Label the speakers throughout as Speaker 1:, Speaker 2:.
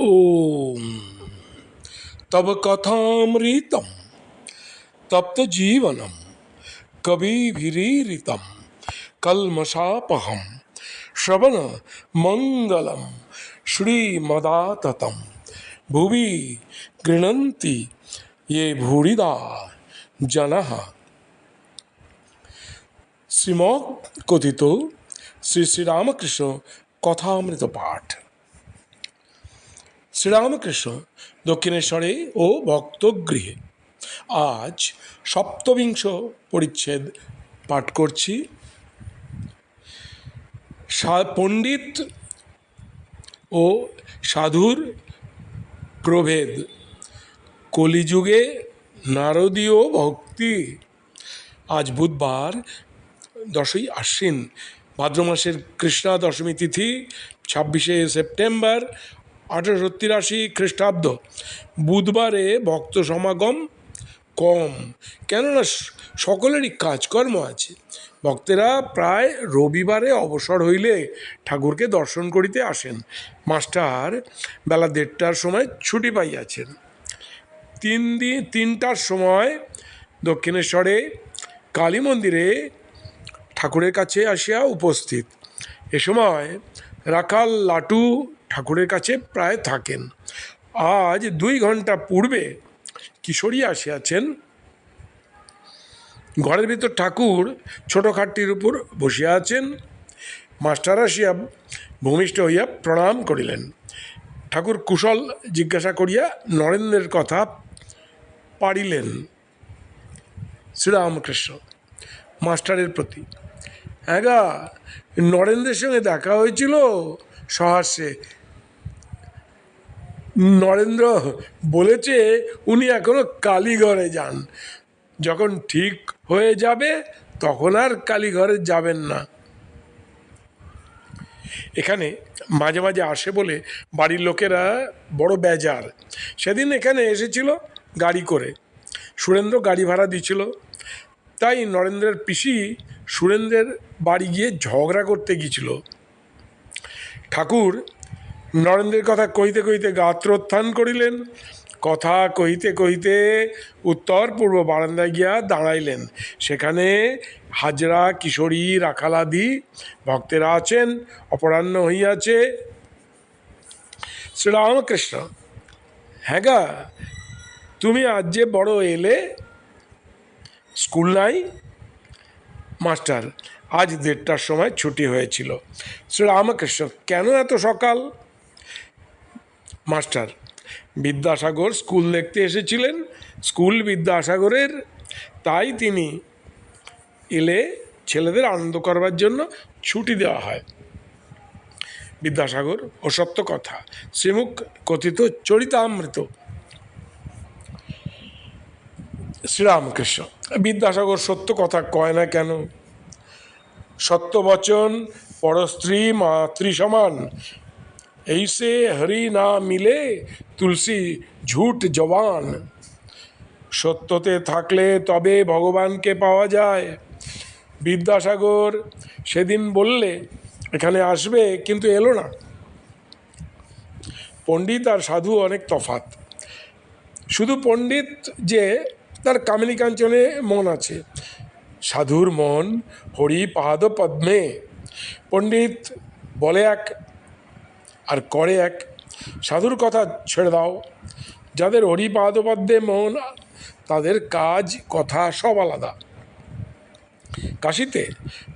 Speaker 1: ओम। तब कथामृतम, तप्त जीवनम, कविभिरीरितम कलमशापहम श्रवण मंगलम, श्रीमदाततम। भुवि गृणंति ये भूरिदा जन। श्रीमकथित श्री श्रीरामकृष्ण कथामृत पाठ শ্রীরামকৃষ্ণ দক্ষিণেশ্বরে ও ভক্তগৃহে আজ সপ্তবিংশ পরিচ্ছেদ পাঠ করছি। পণ্ডিত ও সাধুর প্রভেদ। কলিযুগে নারদীয় ভক্তি। আজ বুধবার দশই আশ্বিন ভাদ্র মাসের কৃষ্ণা দশমী তিথি, ছাব্বিশে সেপ্টেম্বর আঠারোশো তিরাশি খ্রিস্টাব্দ। বুধবারে ভক্ত সমাগম কম। কেননা সকলেরই কাজকর্ম আছে। ভক্তেরা প্রায় রবিবারে অবসর হইলে ঠাকুরকে দর্শন করিতে আসেন। মাস্টার বেলা দেড়টার সময় ছুটি পাইয়াছেন। তিন দিন তিনটার সময় দক্ষিণেশ্বরে কালী মন্দিরে ঠাকুরের কাছে আসিয়া উপস্থিত। এ সময় রাখাল লাটু ঠাকুরের কাছে প্রায় থাকেন। আজ দুই ঘণ্টা পূর্বে কিশোরী আসিয়াছেন। ঘরের ভিতর ঠাকুর ছোট খাটটির উপর বসিয়া আছেন। মাস্টার আসিয়া ভূমিষ্ঠ হইয়া প্রণাম করিলেন। ঠাকুর কুশল জিজ্ঞাসা করিয়া নরেন্দ্রের কথা পারিলেন শ্রীরামকৃষ্ণ মাস্টারের প্রতি। হ্যাঁ নরেন্দ্রের সঙ্গে দেখা হয়েছিল সহাস্যে নরেন্দ্র বলেছে উনি এখনও কালীঘরে যান। যখন ঠিক হয়ে যাবে, তখন আর কালীঘরে যাবেন না। এখানে মাঝে মাঝে আসে বলে বাড়ির লোকেরা বড় বেজার। সেদিন এখানে এসেছিল গাড়ি করে। সুরেন্দ্র গাড়ি ভাড়া দিছিল। তাই নরেন্দ্রের পিসি সুরেন্দ্রের বাড়ি গিয়ে ঝগড়া করতে গিয়েছিল। ঠাকুর নরেন্দ্রের কথা কইতে কইতে গাত্রোত্থান করিলেন। কথা কইতে কইতে উত্তর পূর্ব বারান্দায় গিয়া দাঁড়াইলেন। সেখানে হাজরা, কিশোরী, রাখালাদি ভক্তেরা আছেন, অপরাহ্ন হইয়াছে। শ্রীরামকৃষ্ণ হ্যাঁ গা, তুমি আজ যে বড় এলে, স্কুল নাই? মাস্টার, আজ দেড়টার সময় ছুটি হয়েছিল। শ্রীরামকৃষ্ণ, কেন এত সকাল? মাস্টার। বিদ্যাসাগর স্কুল দেখতে এসেছিলেন। স্কুল বিদ্যাসাগরের। তাই তিনি এলে ছেলেদের আনন্দ করবার জন্য ছুটি দেওয়া হয়। বিদ্যাসাগর ও সত্য কথা। শ্রীমুখ কথিত চরিতামৃত। শ্রীরামকৃষ্ণ। বিদ্যাসাগর সত্য কথা কয় না কেন? সত্য বচন পরস্ত্রী মাতৃ সমান। ऐसे হরি না মিলে তুলসী ঝুট জবান সত্যতে থাকলে তবে ভগবানকে পাওয়া যায়। বিদ্যাসাগর সেদিন বললে, এখানে আসবে, কিন্তু এলো না। পণ্ডিত আর সাধু অনেক তফাৎ। শুধু পণ্ডিত যে তার কামিনী কাঞ্চনে মন আছে। সাধুর মন হরি পাদ পদ্মে পণ্ডিত বলে এক আর করে এক সাধুর কথা ছেড়ে দাও। যাদের হরিপাদপদ্মে মন, তাদের কাজ, কথা সব আলাদা। কাশিতে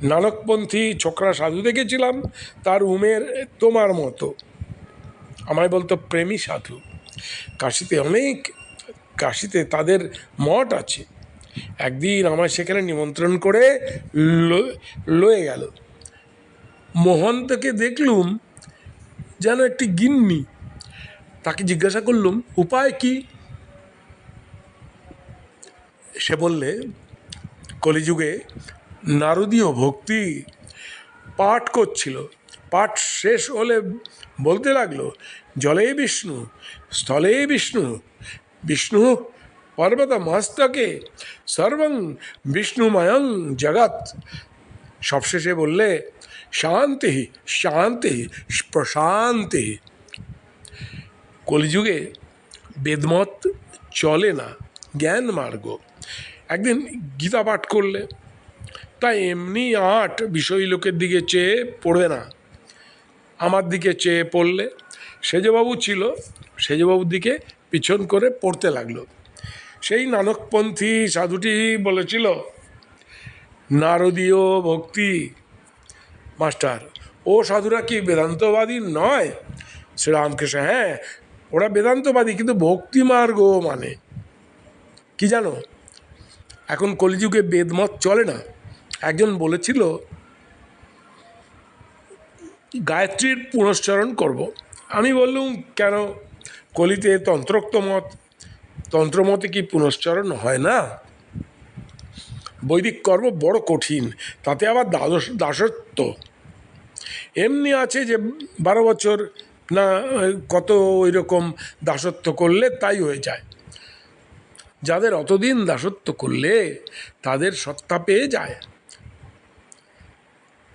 Speaker 1: নানকপন্থী ছোকরা সাধু দেখেছিলাম, তার উমের তোমার মতো। আমায় বলতো, প্রেমী সাধু, কাশিতে অনেক, কাশিতে তাদের মঠ আছে। একদিন আমায় সেখানে নিমন্ত্রণ করে লয়ে গেল। মোহন্তকে দেখলুম যেন একটি গিন্নি। তাকে জিজ্ঞাসা করলুম, উপায় কি? সে বললে, কলিযুগে নারদীয় ভক্তি পাঠ করছিল। পাঠ শেষ হলে বলতে লাগল, জলে বিষ্ণু, স্থলে বিষ্ণু বিষ্ণু পর্বত মস্তকে সর্বং বিষ্ণুময়ং জগৎ। সবশেষে বললে, শান্তি শান্তি, প্রশান্তি। কলিযুগে বেদমত চলে না, জ্ঞান মার্গ। একদিন গীতা পাঠ করলে তাই এমনি আট বিষয় লোকের দিকে চেয়ে পড়বে না। আমার দিকে চেয়ে পড়লে সেজবাবু ছিল, সেজবাবুর দিকে পিছন করে পড়তে লাগল। সেই নানকপন্থী সাধুটি বলেছিল নারদীয় ভক্তি। মাস্টার, ও সাধুরা কি বেদান্তবাদী নয়? শ্রীরামকৃষ্ণ হ্যাঁ ওরা বেদান্তবাদী, কিন্তু ভক্তি মার্গ মানে। কি জানো? এখন কলিযুগে বেদমত চলে না। একজন বলেছিল, গায়ত্রীর পুনশ্চরণ করব। আমি বললুম, কেন? কলিতে তন্ত্রোক্ত মত। তন্ত্রমতে কি পুনশ্চরণ হয় না? বৈদিক কর্ম বড় কঠিন, তাতে আবার দ্বাদশ, দাসত্ব। এমনি আছে যে বারো বছর না, কত ওই রকম দাসত্ব করলে তাই হয়ে যায়। যাদের অতদিন দাসত্ব করলে তাদের সত্তা পেয়ে যায়।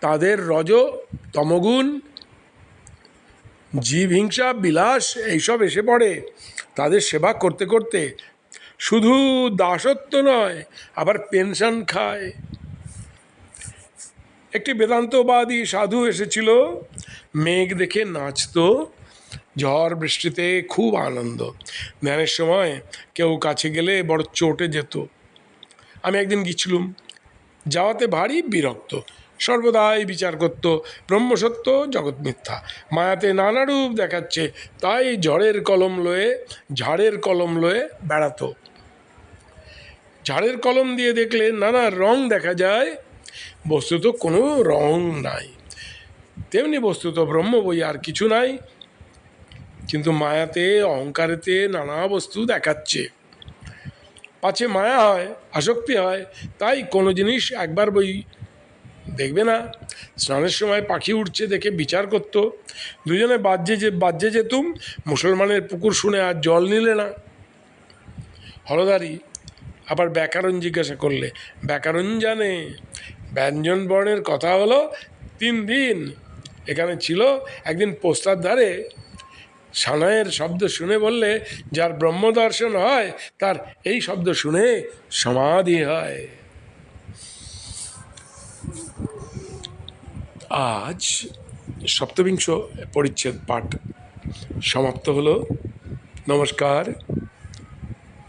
Speaker 1: তাদের রজ, তমগুণ জীব হিংসা বিলাস, এইসব এসে পড়ে। তাদের সেবা করতে করতে শুধু দাসত্ব নয়, আবার পেনশন খায়। একটি বেদান্তবাদী সাধু এসেছিল, মেঘ দেখে নাচতো, ঝড় বৃষ্টিতে খুব আনন্দ। ধ্যানের সময় কেউ কাছে গেলে বড় চোটে যেত। আমি একদিন গিয়েছিলুম, যাওয়াতে ভারী বিরক্ত। সর্বদাই বিচার করত, ব্রহ্মসত্য জগৎ মিথ্যা। মায়াতে নানা রূপ দেখাচ্ছে, তাই ঝড়ের কলম লয়ে, ঝাড়ের কলম লয়ে বেড়াতো। ঝাড়ের কলম দিয়ে দেখলে নানা রং দেখা যায়। বস্তুত কোনো রং নাই। তেমনি বস্তুত ব্রহ্ম বই আর কিছু নাই। কিন্তু মায়াতে, অহংকারেতে নানা বস্তু দেখাচ্ছে। পাছে মায়া হয়, আসক্তি হয়, তাই কোনো জিনিস একবার বই দেখবে না। স্নানের সময় পাখি উঠছে দেখে বিচার করতো। দুজনে বাজ্যে যে বাজ্যে যেতুম, মুসলমানের পুকুর শুনে আর জল নিলে না। হলদারি আবার ব্যাকরণ জিজ্ঞাসা করলে, ব্যাকরণ জানে। ব্যঞ্জন বর্ণের কথা হলো, তিন দিন এখানে ছিল একদিন পোস্তার ধারে। সানায়ের শব্দ শুনে বললে, যার ব্রহ্মদর্শন হয়, তার এই শব্দ শুনে সমাধি হয়। আজ সপ্তবিংশ পরিচ্ছেদ পাঠ সমাপ্ত হলো। নমস্কার।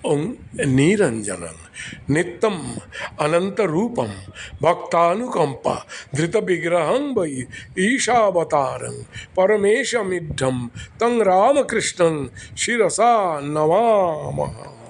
Speaker 1: ओं निरंजनं नित्यम अनंत रूपम भक्तानुकंप धृत विग्रहं वै ईशावतारं परमेशमिढं तं रामकृष्णं शिरसा नवामः